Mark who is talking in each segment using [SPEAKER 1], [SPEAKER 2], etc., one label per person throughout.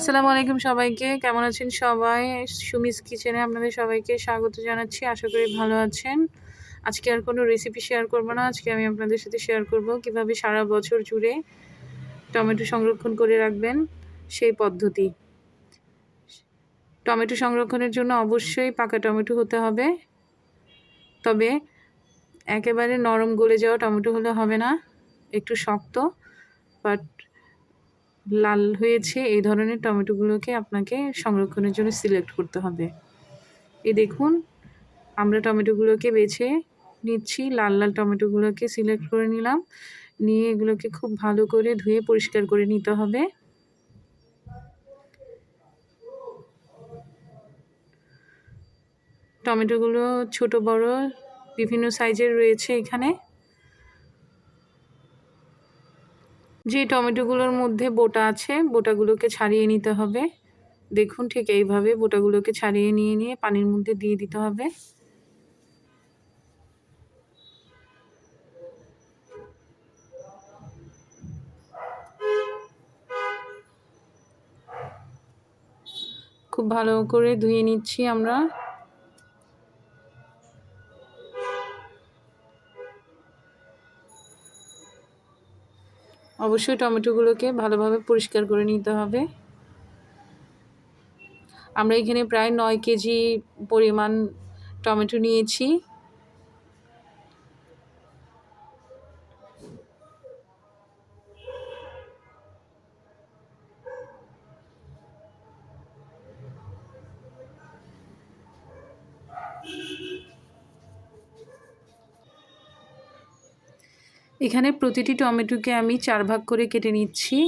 [SPEAKER 1] আসসালামু আলাইকুম সবাইকে। কেমন আছেন সবাই? সুমিস কিচেনে আপনাদের সবাইকে স্বাগত জানাচ্ছি। আশা করি ভালো আছেন। আজকে আর কোনো রেসিপি শেয়ার করব না। আজকে আমি আপনাদের সাথে শেয়ার করব কীভাবে সারা বছর জুড়ে টমেটো সংরক্ষণ করে রাখবেন সেই পদ্ধতি। টমেটো সংরক্ষণের জন্য অবশ্যই পাকা টমেটো হতে হবে। তবে একেবারে নরম গলে যাওয়া টমেটো হলে হবে না। একটু শক্ত বাট লাল হয়েছে, এই ধরনের টমেটোগুলোকে আপনাকে সংরক্ষণের জন্য সিলেক্ট করতে হবে। এই দেখুন, আমরা টমেটোগুলোকে বেছে নিচ্ছি, লাল লাল টমেটোগুলোকে সিলেক্ট করে নিলাম। নিয়ে এগুলোকে খুব ভালো করে ধুয়ে পরিষ্কার করে নিতে হবে। টমেটোগুলো ছোট বড় বিভিন্ন সাইজের রয়েছে এখানে। যে টমেটোগুলোর মধ্যে বোটা আছে, বোটাগুলোকে ছাড়িয়ে নিতে হবে। দেখুন ঠিক এইভাবে বোটাগুলোকে ছাড়িয়ে নিয়ে নিয়ে পানির মধ্যে দিয়ে দিতে হবে। খুব ভালো করে ধুয়ে নিচ্ছি আমরা। অবশ্যই টমেটোগুলোকে ভালোভাবে পরিষ্কার করে নিতে হবে। আমরা এখানে প্রায় নয় কেজি পরিমাণ টমেটো নিয়েছি। এখানে প্রতিটি টমেটোকে আমি চার ভাগ করে কেটে নিচ্ছি।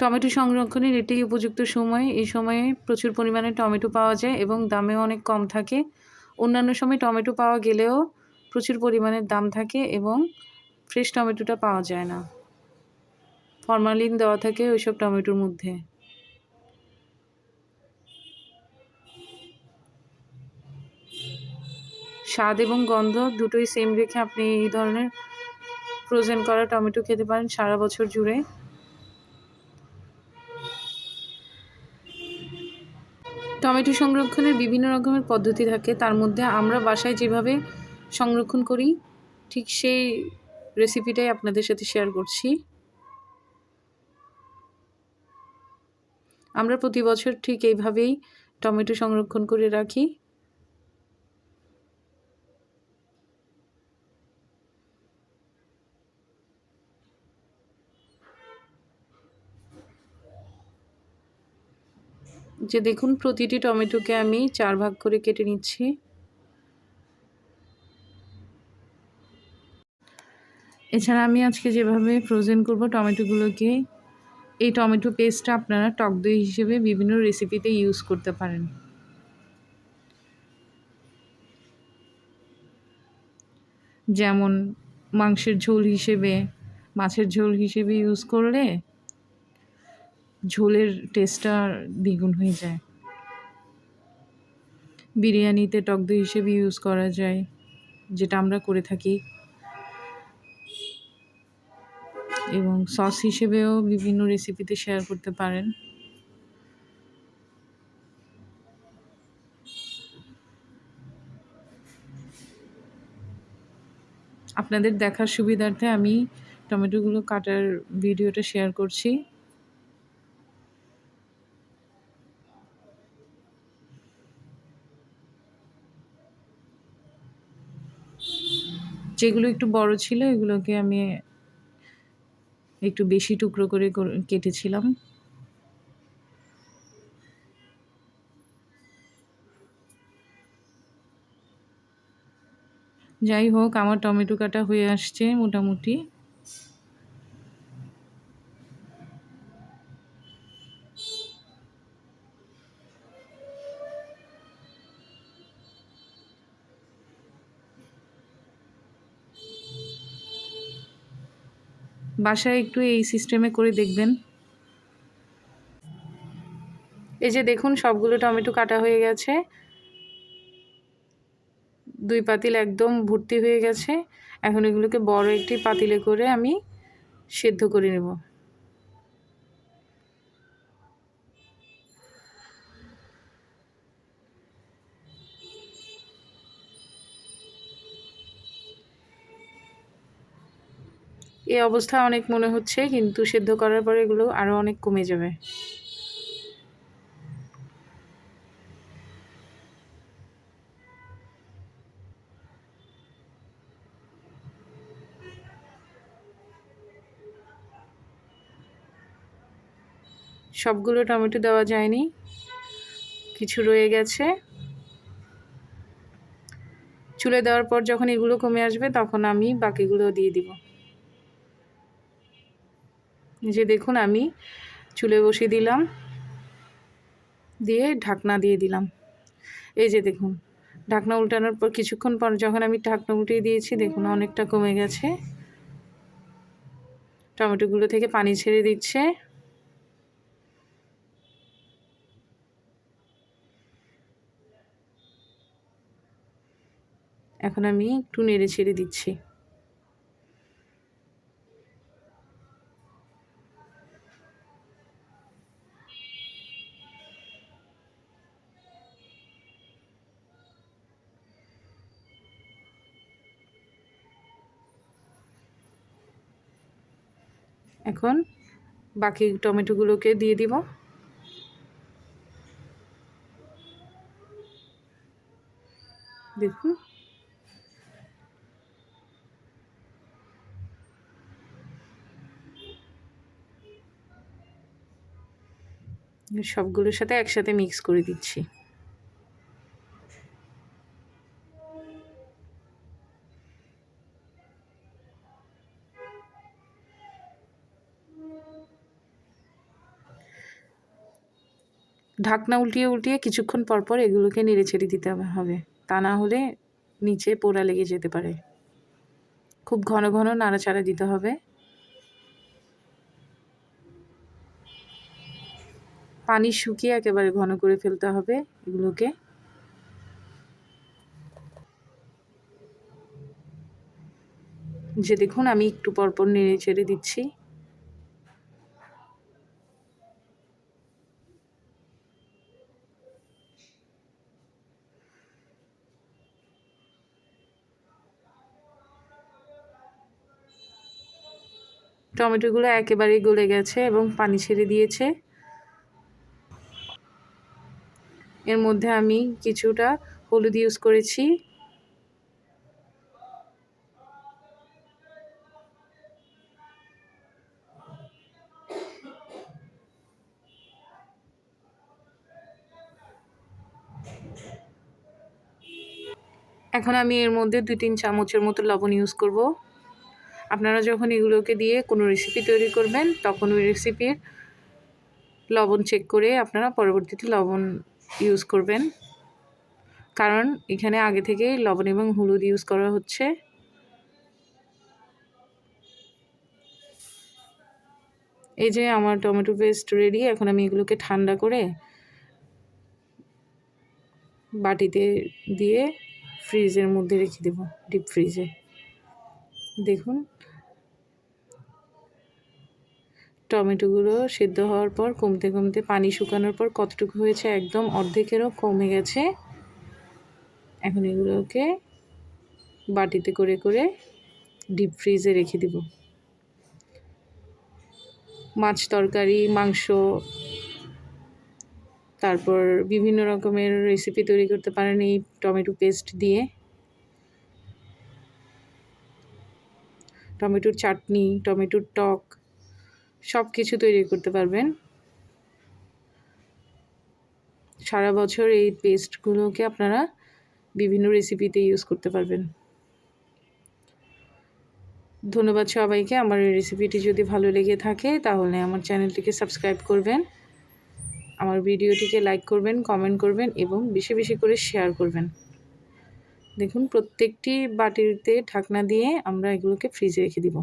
[SPEAKER 1] টমেটো সংরক্ষণের এটাই উপযুক্ত সময়। এই সময়ে প্রচুর পরিমাণে টমেটো পাওয়া যায় এবং দামেও অনেক কম থাকে। অন্যান্য সময় টমেটো পাওয়া গেলেও প্রচুর পরিমাণে দাম থাকে এবং ফ্রেশ টমেটোটা পাওয়া যায় না। ফরমালিন দেওয়া থাকে ওইসব টমেটোর মধ্যে। স্বাদ এবং গন্ধ দুটোই সেম রেখে আপনি এই ধরনের ফ্রোজেন করা টমেটো খেতে পারেন সারা বছর জুড়ে। টমেটো সংরক্ষণের বিভিন্ন রকমের পদ্ধতি থাকে, তার মধ্যে আমরা বাসায় যেভাবে সংরক্ষণ করি, ঠিক সেই রেসিপিটাই আপনাদের সাথে শেয়ার করছি। আমরা প্রতি বছর ঠিক এইভাবেই টমেটো সংরক্ষণ করে রাখি। যে দেখুন প্রতিটি টমেটোকে আমি চার ভাগ করে কেটে নিচ্ছি। এছাড়া আমি আজকে যেভাবে ফ্রোজেন করব টমেটোগুলোকে, এই টমেটো পেস্টটা আপনারা টক দই হিসেবে বিভিন্ন রেসিপিতে ইউজ করতে পারেন। যেমন মাংসের ঝোল হিসেবে, মাছের ঝোল হিসেবে ইউজ করলে ঝোলের টেস্টটা দ্বিগুণ হয়ে যায়। বিরিয়ানিতে টক দই হিসেবে ইউজ করা যায়, যেটা আমরা করে থাকি। এবং সস হিসেবেও বিভিন্ন রেসিপিতে শেয়ার করতে পারেন। আপনাদের দেখার সুবিধার্থে আমি টমেটোগুলো কাটার ভিডিওটা শেয়ার করছি। যেগুলো একটু বড় ছিল, এগুলোকে আমি একটু বেশি টুকরো করে কেটেছিলাম। যাই হোক, আমার টমেটো কাটা হয়ে আসছে মোটামুটি। বাসায় একটু এই সিস্টেমে করে দেখবেন। এই যে দেখুন, সবগুলো টমেটো কাটা হয়ে গেছে। দুই পাতিল একদম ভর্তি হয়ে গেছে। এখন এগুলোকে বড় একটি পাতিলে করে আমি সেদ্ধ করে নেব। এই অবস্থা অনেক মনে হচ্ছে, কিন্তু সেদ্ধ করার পরে এগুলো আরও অনেক কমে যাবে। সবগুলো টমেটো দেওয়া যায়নি। কিছু রয়ে গেছে। চুলে দেওয়ার পর যখন এগুলো কমে আসবে, তখন আমি বাকিগুলো দিয়ে দিব। যে দেখুন আমি চুলে বসিয়ে দিলাম, দিয়ে ঢাকনা দিয়ে দিলাম। এই যে দেখুন, ঢাকনা উল্টানোর পর কিছুক্ষণ পর যখন আমি ঢাকনা উল্টিয়ে দিয়েছি, দেখুন অনেকটা কমে গেছে। টমেটোগুলো থেকে পানি ছেড়ে দিচ্ছে। এখন আমি একটু নেড়ে ছেড়ে দিচ্ছি। এখন বাকি টমেটোগুলোকে দিয়ে দিব। দেখুন। সবগুলোর সাথে একসাথে মিক্স করে দিচ্ছি। ঢাকনা উল্টিয়ে উল্টিয়ে কিছুক্ষণ পরপর এগুলোকে নেড়ে ছেড়ে দিতে হবে তা না হলে নিচে পোড়া লেগে যেতে পারে। খুব ঘন ঘন নাড়াচাড়া দিতে হবে। পানি শুকিয়ে একেবারে ঘন করে ফেলতে হবে এগুলোকে। যে দেখুন, আমি একটু পরপর নেড়ে ছেড়ে দিচ্ছি। টমেটোগুলো একেবারেই গলে গেছে এবং পানি ছেড়ে দিয়েছে। এর মধ্যে আমি কিছুটা হলুদ ইউজ করেছি। এখন আমি এর মধ্যে দুই তিন চামচের মতো লবণ ইউজ করব। আপনারা যখন এগুলোকে দিয়ে কোনো রেসিপি তৈরি করবেন, তখন ওই রেসিপির লবণ চেক করে আপনারা পরবর্তীতে লবণ ইউজ করবেন। কারণ এখানে আগে থেকেই লবণ এবং হলুদ ইউজ করা হচ্ছে। এই যে আমার টমেটো পেস্ট রেডি এখন আমি এগুলোকে ঠান্ডা করে বাটিতে দিয়ে ফ্রিজের মধ্যে রেখে দেব ডিপ ফ্রিজে দেখুন। টমেটোগুলো সেদ্ধ হওয়ার পর কমতে কমতে পানি শুকানোর পর কতটুকু হয়েছে একদম অর্ধেকেরও কমে গেছে। এখন এগুলোকে বাটিতে করে করে ডিপ ফ্রিজে রেখে দিব। মাছ তরকারি, মাংস, তারপর বিভিন্ন রকমের রেসিপি তৈরি করতে পারেন এই টমেটো পেস্ট দিয়ে। টমেটোর চাটনি, টমেটোর টক সব কিছু তৈরি করতে পারবেন। সারা বছর এই পেস্টগুলোকে আপনারা বিভিন্ন রেসিপিতে ইউজ করতে পারবেন। ধন্যবাদ সবাইকে। আমার এই রেসিপিটি যদি ভালো লেগে থাকে, তাহলে আমার চ্যানেলটিকে সাবস্ক্রাইব করবেন। আমার ভিডিওটিকে লাইক করবেন কমেন্ট করবেন এবং বেশি বেশি করে শেয়ার করবেন। দেখুন, প্রত্যেকটি বাটিতে ঢাকনা দিয়ে আমরা এগুলোকে ফ্রিজে রেখে দিব।